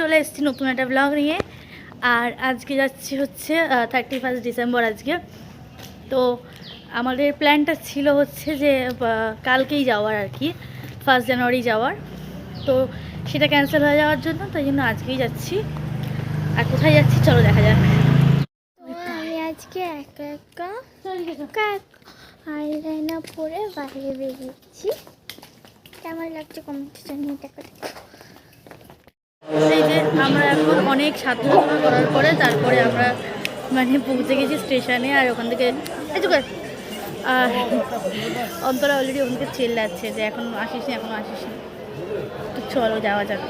চলে এসেছি নতুন একটা ব্লগ নিয়ে। আর আজকে যাচ্ছি হচ্ছে থার্টি ফার্স্ট ডিসেম্বর আজকে। তো আমাদের প্ল্যানটা ছিল হচ্ছে যে কালকেই যাওয়ার আর কি ফার্স্ট জানুয়ারি যাওয়ার। তো সেটা ক্যান্সেল হয়ে যাওয়ার জন্য, তাই জন্য আজকেই যাচ্ছি। আর কোথায় যাচ্ছি, চলো দেখা যাক। আজকে একা একা পরে বাইরে বেরিয়েছি। কেমন লাগছে কমেন্টে জানিয়ে দেখো। এই যে আমরা এখন অনেক সাধনা করার পরে তারপরে আমরা মানে পৌঁছে গেছি স্টেশনে আর ওখান থেকে আর অন্তরা অলরেডি ওখান থেকে চেল্লাচ্ছে যে এখন আসিস নি, এখন আসিস নি। তো চলো যাওয়া যাক।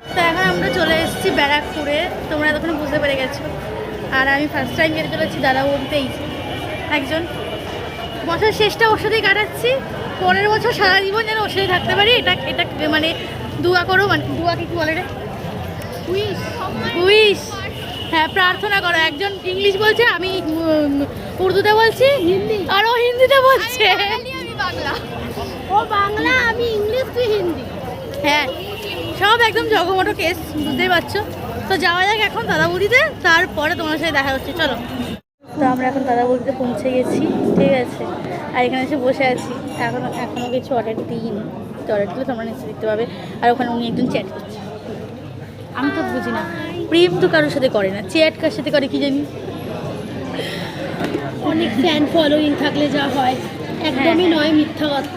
তো এখন আমরা চলে এসেছি ব্যারাকপুরে। তোমরা এতক্ষণ বুঝতে পেরে গেছো। আর আমি ফার্স্ট টাইম যেতে চলেছি দাদা বলতেই একজন। বছর শেষটা ওর সাথেই কাটাচ্ছি। পরের বছর সারা জীবন যেন ওর সাথে থাকতে পারি। এটা এটা মানে দুয়া করো মানে দুয়া কি বলে রে? উইশ হ্যাঁ প্রার্থনা করো। একজন ইংলিশ বলছে আমি উর্দুতে বলছি হিন্দি। আর ও হিন্দিতে বলছে। বাংলা। ও বাংলা আমি ইংলিশ তুই হিন্দি? হ্যাঁ সব একদম জগমটো কেস বুঝতেই পারছ? তো যাওয়া যাক এখন দাদা বুড়িতে তারপরে তোমার সাথে দেখা হচ্ছে চলো। তো আমরা এখন দাদা বুড়িতে পৌঁছে গেছি ঠিক আছে? আর এখানে এসে বসে আছি। এখন এখনও কিছু অর্ডার দিইনি। তো অর্ডার দিলে তোমরা নিশ্চয়ই দেখতে পাবে। আর ওখানে উনি একজন চ্যাট করছে। আমি তো বুঝি না। প্রেম তো কারোর সাথে করে না। চ্যাট কার সাথে করে কি জানি? অনেক ফ্যান ফলোয়িং থাকলে যা হয়। একদমই হ্যাঁ। নয় মিথ্যা কথা।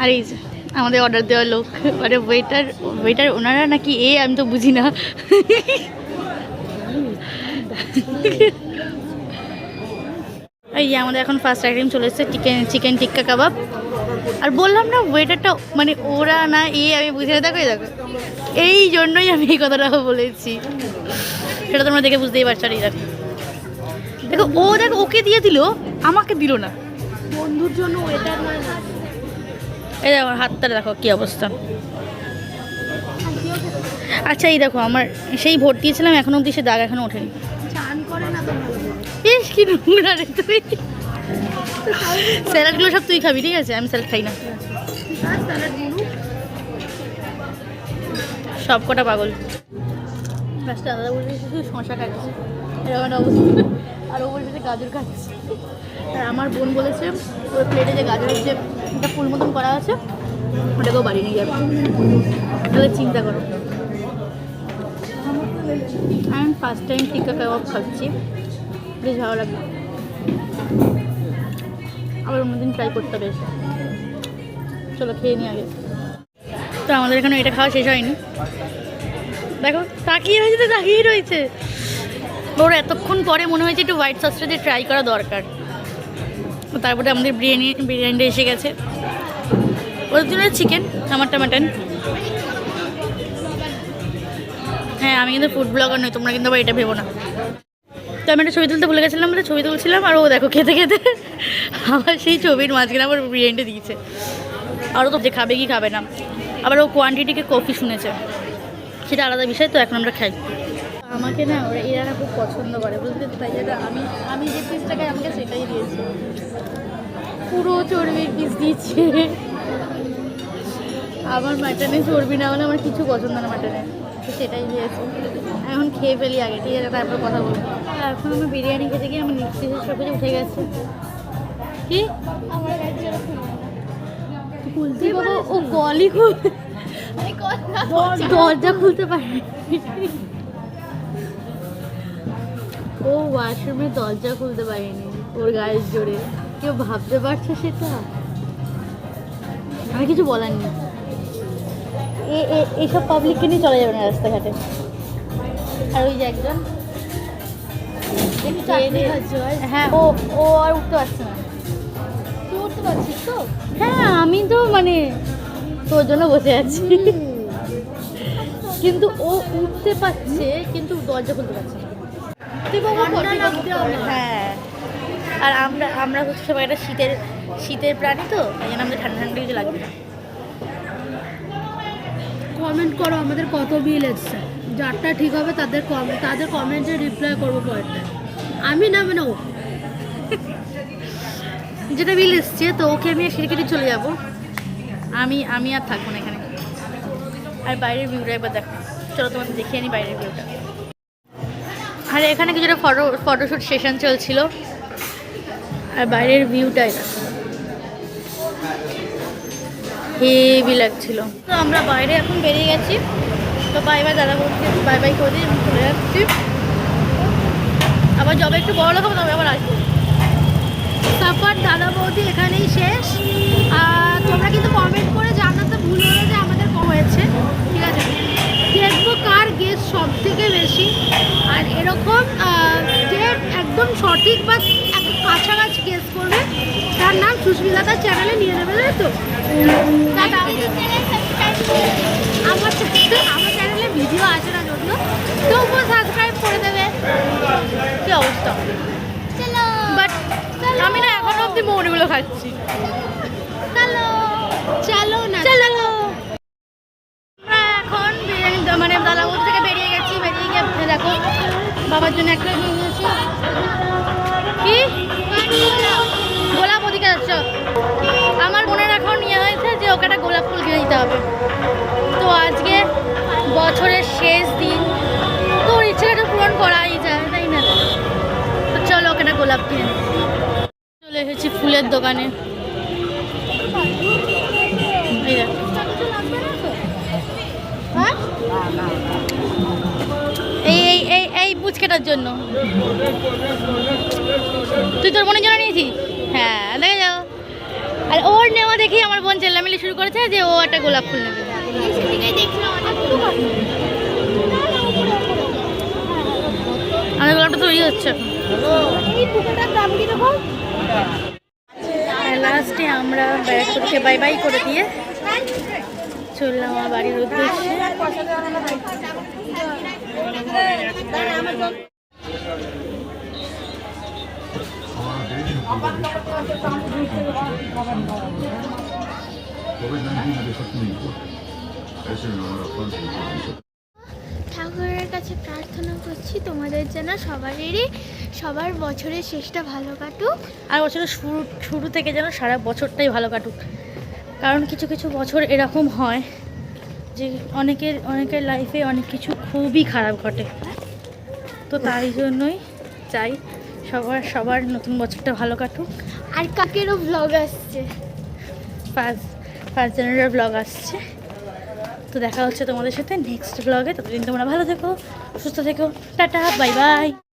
আর এই যে আমাদের অর্ডার দেওয়া লোক মানে ওয়েটার ওয়েটার ওনারা নাকি এ আমি তো বুঝি না। এই যে আমাদের এখন ফার্স্ট আইটেম চলে এসেছে চিকেন চিকেন টিক্কা কাবাব আর বললাম না ওয়েটারটা মানে ওরা না এ আমি বুঝে দেখো এই দেখো। এই জন্যই আমি এই কথাটা বলেছি। সেটা তোমরা দেখে বুঝতেই পারছ আর এই দেখো। দেখো ও দেখো ওকে দিয়ে দিল আমাকে দিল না। বন্ধুর জন্য ওয়েটার না? এই দেখো আমার হাতটা দেখো কি অবস্থা। আচ্ছা এই দেখো আমার সেই ভোট দিয়েছিলাম এখনও অব্দি সে দাগ এখনও ওঠেনি। চান করে না তো কি নোংরা রে তুই? স্যালাডগুলো সব তুই খাবি ঠিক আছে? আমি স্যালাড খাই না। সব কটা পাগল। লাস্টে দাদা বলছে শুধু শশা খাচ্ছি এরকম অবস্থা। আর ও বলছে যে গাজর খাচ্ছি আর আমার বোন বলেছে ওর প্লেটে যে গাজরের যে একটা ফুল মতন করা আছে ওটাকেও বাড়ি নিয়ে যাবে। তাহলে চিন্তা করো। আমি ফার্স্ট টাইম টিক্কা কাবাব খাচ্ছি। বেশ ভালো লাগল। আবার অন্যদিন ট্রাই করতে হবে চলো খেয়ে নিই আগে। তো আমাদের এখানে এটা খাওয়া শেষ হয়নি। দেখো, তাকিয়ে রয়েছে তো, তাকিয়ে রয়েছে। ওর এতক্ষণ পরে মনে হয়েছে একটু হোয়াইট সসটা দিয়ে ট্রাই করা দরকার। তারপরে আমাদের বিরিয়ানি, বিরিয়ানিটা এসে গেছে। ওদের জন্য চিকেন আমারটা মাটন হ্যাঁ আমি কিন্তু ফুড ব্লগার নই, তোমরা কিন্তু আবার এটা ভেবো না। তো আমি একটা ছবি তুলতে ভুলে গেছিলাম বলে ছবি তুলছিলাম আর ও দেখো খেতে খেতে আমার সেই ছবির মাঝখানে আবার বিরিয়ানিটা দিয়েছে। আরও তো যে খাবে কি খাবে না। আবার ও কোয়ান্টিটিকে কফি শুনেছে। সেটা আলাদা বিষয়, তো এখন আমরা খাই। আমাকে না ওরা, এরা খুব পছন্দ করে, বুঝতে তাই জন্য আমি আমি যে পিসটা খাই, আমাকে সেটাই দিয়েছে। পুরো চর্বির পিস দিয়েছে। আমার মাটনে চর্বি না হলে আমার কিছু পছন্দ না মাটনে সেটাই দিয়েছে। এখন খেয়ে ফেলি আগে ঠিক আছে? তারপর কথা বলব। এখন আমি বিরিয়ানি খেতে গিয়ে আমার নিশ্চিত সব কিছু উঠে গেছে। কি? খুলতে বাবা ও গলি খুল দরজা খুলতে পারে ও ওয়াশরুমে দরজা খুলতে পারেনি ওর গায়ের জোরে। কেউ ভাবতে পারছে সেটা? আমি কিছু বলার নেই। এ এ- এইসব পাবলিককে নিয়ে চলা যাবে না রাস্তাঘাটে। আর ওই যে একজন। হ্যাঁ। ও ও আর উঠতে পারছে না। তুই উঠতে পারছিস তো? হ্যাঁ আমি তো মানে তোর জন্য বসে আছি। কিন্তু ও উঠতে পারছে কিন্তু দরজা খুলতে পারছে না। তুই। হ্যাঁ। আর আমরা আমরা হচ্ছে সবাই একটা শীতের শীতের প্রাণী তো এই জন্য আমাদের ঠান্ডা ঠান্ডা কিছু লাগবে কমেন্ট করো আমাদের কত বিল এসছে। যারটা ঠিক হবে, তাদের কম- তাদের কমেন্টে রিপ্লাই করব পরেরটা। আমি না মানে ও। যেটা বিল এসছে, তো ওকে আমি কেটে চলে যাব। আমি আমি আর থাকব না এখানে। আর বাইরের ভিউটা একবার দেখো, চলো তোমাদের দেখিয়ে আনি বাইরের ভিউটা আর, এখানে কিছুটা ফটো ফটোশ্যুট সেশন চলছিল। আর বাইরের ভিউটাই দেখো হেভি লাগছিল। তো আমরা বাইরে এখন বেরিয়ে গেছি। তো বাই বাই দাদা বলছি বাই বাই করে দিয়ে আমি চলে যাচ্ছি। আবার যবে একটু বড় লোক তবে আবার আসব। তারপর দাদা বৌদি এখানেই শেষ। আর তোমরা কিন্তু কমেন্ট করে জানাতে ভুল হলো যে আমাদের কম হয়েছে। ঠিক আছে? দেখব কার গেস সব থেকে বেশি। আর এরকম যে একদম সঠিক বা একদম কাছাকাছি গেস করবে তার নাম সুস্মিতার চ্যানেলে নিয়ে নেবে তাই তো? আমার আমার চ্যানেলে ভিডিও আছে না যদিও তবুও সাবস্ক্রাইব করে দেবে। কি অবস্থা? বাট আমি না এখনও অব্দি মৌরিগুলো খাচ্ছি। চলো। চলো না চলো। এখন মানে দাদাবুদ থেকে বেরিয়ে গেছি। বেরিয়ে গিয়ে দেখো বাবার জন্য একটা নিয়ে নিয়েছি কি? গোলাপ ওদিকে যাচ্ছ? আমার বোনের এখন নিয়ে হয়েছে যে ওকে একটা গোলাপ ফুল কিনে দিতে হবে। তো আজকে বছরের শেষ দিন। তো ওর ইচ্ছেটা পূরণ করাই যায়, তাই না? তো চলো ওকে একটা গোলাপ কিনে চলে এসেছি ফুলের দোকানে। হ্যাঁ? এই এই এই এই পুচকেটার জন্য। তুই তোর নিয়েছিস? হ্যাঁ আর ওর নেওয়া দেখি আমার বোন চেল্লামিলি শুরু করেছে যে ও একটা গোলাপ ফুল নেবে। আমাদের গল্প তৈরি হচ্ছে। লাস্টে আমরা ব্যারাকপুরকে বাই বাই করে দিয়ে চললাম আমার বাড়ির উদ্দেশ্যে। কোভিড নাইন্টিন ঠাকুরের কাছে প্রার্থনা করছি তোমাদের যেন সবারই সবার বছরের শেষটা ভালো কাটুক। আর বছরের শুরু শুরু থেকে যেন সারা বছরটাই ভালো কাটুক। কারণ কিছু কিছু বছর এরকম হয় যে অনেকের অনেকের লাইফে অনেক কিছু খুবই খারাপ ঘটে। তো তাই জন্যই চাই সবার সবার নতুন বছরটা ভালো কাটুক। আর কাকেরও ব্লগ আসছে? ফার্স্ট ফার্স্ট জানুয়ারির ব্লগ আসছে। তো দেখা হচ্ছে তোমাদের সাথে নেক্সট ব্লগে ততদিন তোমরা ভালো থেকো, সুস্থ থেকো। Tata bye bye